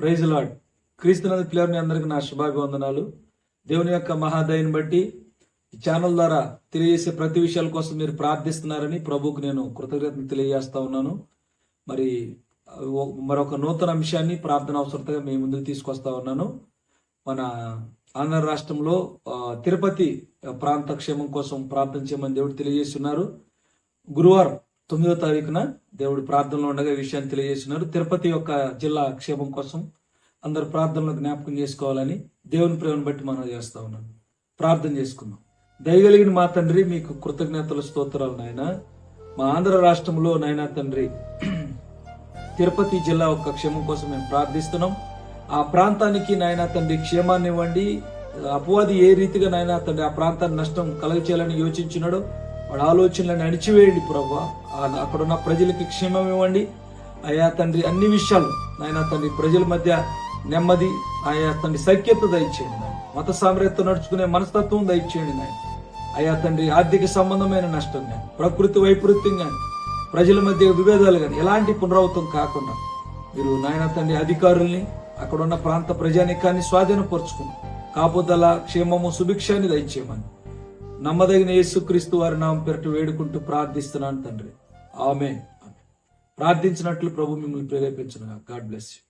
Praise lord క్రీస్తునందు పిల్లర్ని అందరికీ నా శుభాభివందనాలు. దేవుని యొక్క మహాదయని బట్టి ఈ ఛానల్ ద్వారా తెలియజేసే ప్రతి విషయాల కోసం మీరు ప్రార్థిస్తున్నారని ప్రభువుకు నేను కృతజ్ఞతలు తెలియజేస్తా ఉన్నాను. మరి మరొక నూతన అంశాన్ని ప్రార్థన అవసరతగా మీ ముందుకు తీసుకొస్తా ఉన్నాను. మన ఆంధ్ర రాష్ట్రంలో తిరుపతి ప్రాంత క్షేమం కోసం ప్రార్థన చేయమని దేవుడు తెలియజేస్తున్నారు. గురువారం తొమ్మిదో తారీఖున దేవుడు ప్రార్థనలో ఉండగా విషయాన్ని తెలియజేస్తున్నారు. తిరుపతి యొక్క జిల్లా క్షేమం కోసం అందరు ప్రార్థనలో జ్ఞాపకం చేసుకోవాలని దేవుని ప్రేమను బట్టి మనం చేస్తా ఉన్నాం. ప్రార్థన చేసుకుందాం. దయగలిగిన మా తండ్రి మీకు కృతజ్ఞతల స్తోత్రాలు నాయన. మా ఆంధ్ర రాష్ట్రంలో నాయన తండ్రి తిరుపతి జిల్లా యొక్క క్షేమం కోసం మేము ప్రార్థిస్తున్నాం. ఆ ప్రాంతానికి నాయన తండ్రి క్షేమాన్ని ఇవ్వండి. అపవాది ఏ రీతిగా నాయన తండ్రి ఆ ప్రాంతాన్ని నష్టం కలగచేయాలని యోచించినాడో వాడి ఆలోచనలను అణిచివేయండి ప్రభా. అక్కడ ఉన్న ప్రజలకి క్షేమం ఇవ్వండి. అయా తండ్రి అన్ని విషయాలు నాయన తండ్రి ప్రజల మధ్య నెమ్మది ఆయా తండ్రి సఖ్యత దయచేయండి నాయన. మత సామ్రాజ్యత నడుచుకునే మనస్తత్వం దయచేయండి నాయన. అయా తండ్రి ఆర్థిక సంబంధమైన నష్టం కానీ ప్రకృతి వైపరీత్యం కానీ ప్రజల మధ్య విభేదాలు కానీ ఎలాంటి పునరావృతం కాకుండా మీరు నాయన తండ్రి అధికారుల్ని అక్కడ ఉన్న ప్రాంత ప్రజానికాన్ని స్వాధీనపరుచుకుని కాపుదల క్షేమము సుభిక్షాన్ని దయచేయమని నమ్మదగిన యేసుక్రీస్తు వారి నామం పెరటి వేడుకుంటూ ప్రార్థిస్తున్నాను తండ్రి. ఆమె ప్రార్థించినట్లు ప్రభు మిమ్మల్ని ప్రేరేపించిన గాడ్ బ్లెస్ యూ.